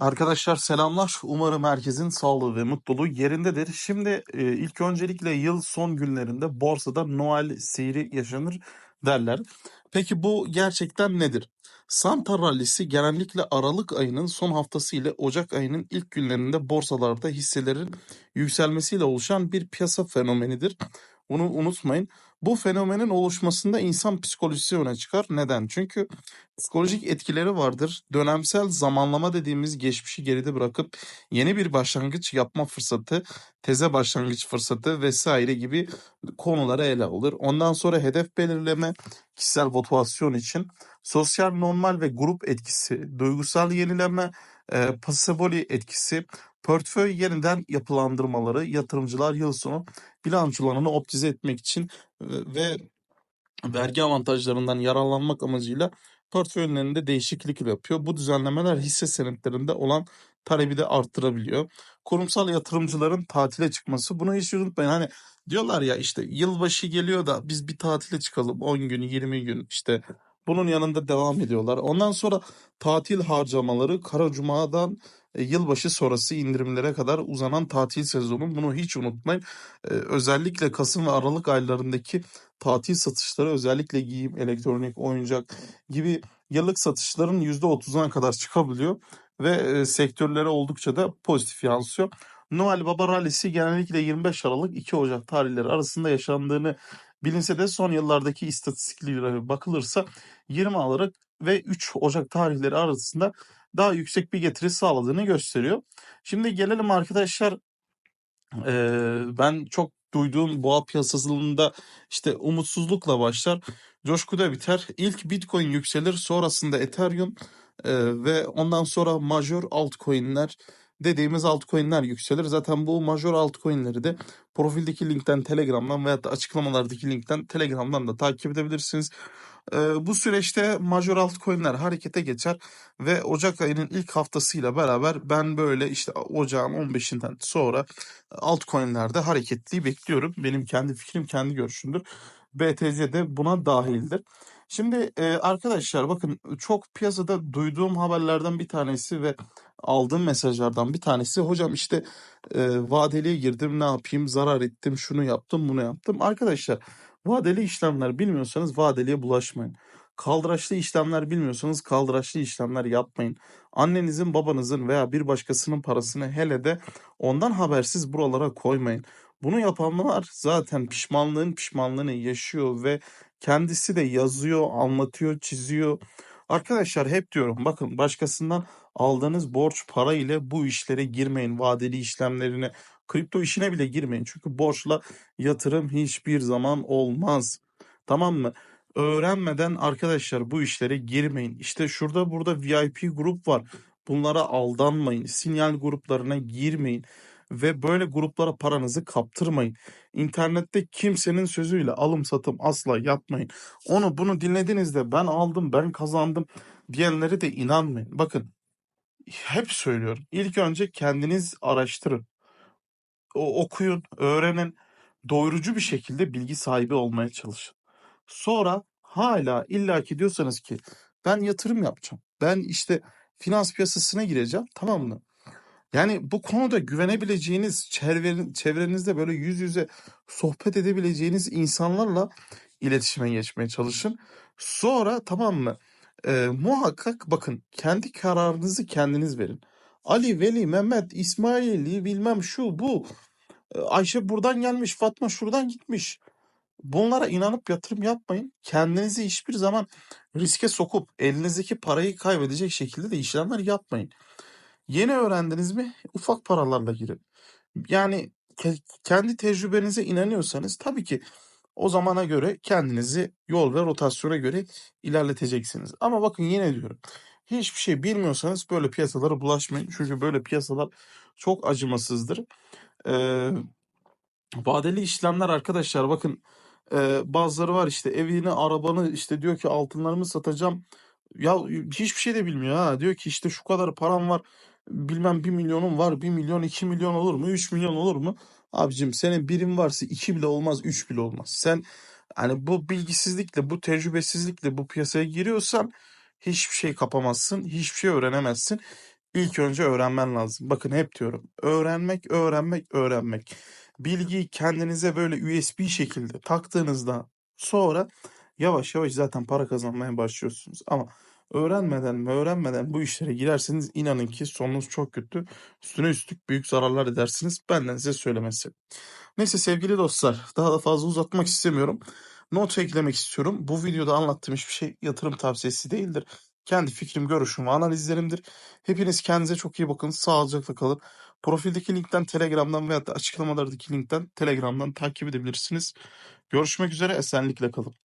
Arkadaşlar selamlar. Umarım herkesin sağlığı ve mutluluğu yerindedir. Şimdi e, ilk öncelikle yıl son günlerinde borsada Noel seyri yaşanır derler. Peki bu gerçekten nedir? Santa rallisi genellikle Aralık ayının son haftası ile Ocak ayının ilk günlerinde borsalarda hisselerin yükselmesiyle oluşan bir piyasa fenomenidir. Bunu unutmayın. Bu fenomenin oluşmasında insan psikolojisi öne çıkar. Neden? Çünkü psikolojik etkileri vardır. Dönemsel zamanlama dediğimiz geçmişi geride bırakıp yeni bir başlangıç yapma fırsatı, teze başlangıç fırsatı vesaire gibi konuları ele alır. Ondan sonra hedef belirleme, kişisel motivasyon için sosyal normal ve grup etkisi, duygusal yenileme, e, pasivoli etkisi, portföy yeniden yapılandırmaları, yatırımcılar yıl sonu bilançolarını optimize etmek için ve vergi avantajlarından yararlanmak amacıyla portföylerinde değişiklik yapıyor. Bu düzenlemeler hisse senetlerinde olan talebi de arttırabiliyor. Kurumsal yatırımcıların tatile çıkması bunu hiç unutmayın. Hani diyorlar ya işte yılbaşı geliyor da biz bir tatile çıkalım 10 gün 20 gün işte bunun yanında devam ediyorlar. Ondan sonra tatil harcamaları Kara Cuma'dan e, yılbaşı sonrası indirimlere kadar uzanan tatil sezonu bunu hiç unutmayın. Ee, özellikle Kasım ve Aralık aylarındaki tatil satışları özellikle giyim, elektronik, oyuncak gibi yıllık satışların %30'una kadar çıkabiliyor ve e, sektörlere oldukça da pozitif yansıyor. Noel Baba Rallisi genellikle 25 Aralık 2 Ocak tarihleri arasında yaşandığını bilinse de son yıllardaki istatistiklere bakılırsa 20 Aralık ve 3 Ocak tarihleri arasında daha yüksek bir getiri sağladığını gösteriyor. Şimdi gelelim arkadaşlar Eee, ben çok duyduğum boğa piyasasında işte umutsuzlukla başlar, coşkuda biter. İlk Bitcoin yükselir, sonrasında Ethereum eee, ve ondan sonra major altcoin'ler dediğimiz altcoin'ler yükselir. Zaten bu major altcoin'leri de profildeki linkten Telegram'dan veya da açıklamalardaki linkten Telegram'dan da takip edebilirsiniz. Eee, bu süreçte major altcoin'ler harekete geçer ve Ocak ayının ilk haftasıyla beraber ben böyle işte ocağın 15'inden sonra altcoin'lerde hareketliği bekliyorum. Benim kendi fikrim, kendi görüşümdür. BTC de buna dahildir. Şimdi e, arkadaşlar bakın çok piyasada duyduğum haberlerden bir tanesi ve aldığım mesajlardan bir tanesi hocam işte e, vadeliye girdim ne yapayım zarar ettim şunu yaptım bunu yaptım. Arkadaşlar vadeli işlemler bilmiyorsanız vadeliye bulaşmayın. Kaldıraçlı işlemler bilmiyorsanız kaldıraçlı işlemler yapmayın. Annenizin, babanızın veya bir başkasının parasını hele de ondan habersiz buralara koymayın. Bunu yapanlar zaten pişmanlığın pişmanlığını yaşıyor ve kendisi de yazıyor, anlatıyor, çiziyor. Arkadaşlar hep diyorum bakın başkasından aldığınız borç para ile bu işlere girmeyin. Vadeli işlemlerine, kripto işine bile girmeyin. Çünkü borçla yatırım hiçbir zaman olmaz. Tamam mı? Öğrenmeden arkadaşlar bu işlere girmeyin. İşte şurada burada VIP grup var. Bunlara aldanmayın. Sinyal gruplarına girmeyin. Ve böyle gruplara paranızı kaptırmayın. İnternette kimsenin sözüyle alım satım asla yapmayın. Onu bunu dinlediğinizde ben aldım ben kazandım diyenlere de inanmayın. Bakın hep söylüyorum. İlk önce kendiniz araştırın. O, okuyun, öğrenin. Doyurucu bir şekilde bilgi sahibi olmaya çalışın. Sonra hala illaki diyorsanız ki ben yatırım yapacağım. Ben işte finans piyasasına gireceğim. Tamam mı? Yani bu konuda güvenebileceğiniz çevren- çevrenizde böyle yüz yüze sohbet edebileceğiniz insanlarla iletişime geçmeye çalışın. Sonra tamam mı? Ee, muhakkak bakın kendi kararınızı kendiniz verin. Ali, Veli, Mehmet, İsmaili bilmem şu bu. Ayşe buradan gelmiş, Fatma şuradan gitmiş. Bunlara inanıp yatırım yapmayın. Kendinizi hiçbir zaman riske sokup elinizdeki parayı kaybedecek şekilde de işlemler yapmayın. Yeni öğrendiniz mi? Ufak paralarla girin. Yani ke- kendi tecrübenize inanıyorsanız tabii ki o zamana göre kendinizi yol ve rotasyona göre ilerleteceksiniz. Ama bakın yine diyorum. Hiçbir şey bilmiyorsanız böyle piyasalara bulaşmayın. Çünkü böyle piyasalar çok acımasızdır. Ee, vadeli işlemler arkadaşlar bakın e, bazıları var işte evini arabanı işte diyor ki altınlarımı satacağım. Ya hiçbir şey de bilmiyor ha. Diyor ki işte şu kadar param var. Bilmem bir milyonum var. Bir milyon, iki milyon olur mu? Üç milyon olur mu? Abicim senin birim varsa iki bile olmaz, üç bile olmaz. Sen hani bu bilgisizlikle, bu tecrübesizlikle bu piyasaya giriyorsan hiçbir şey kapamazsın, hiçbir şey öğrenemezsin. İlk önce öğrenmen lazım. Bakın hep diyorum. Öğrenmek, öğrenmek, öğrenmek. Bilgiyi kendinize böyle USB şekilde taktığınızda sonra yavaş yavaş zaten para kazanmaya başlıyorsunuz. Ama öğrenmeden mi öğrenmeden bu işlere girerseniz inanın ki sonunuz çok kötü. Üstüne üstlük büyük zararlar edersiniz. Benden size söylemesi. Neyse sevgili dostlar daha da fazla uzatmak istemiyorum. Not eklemek istiyorum. Bu videoda anlattığım hiçbir şey yatırım tavsiyesi değildir. Kendi fikrim, görüşüm ve analizlerimdir. Hepiniz kendinize çok iyi bakın. Sağlıcakla kalın. Profildeki linkten Telegram'dan veya da açıklamalardaki linkten Telegram'dan takip edebilirsiniz. Görüşmek üzere. Esenlikle kalın.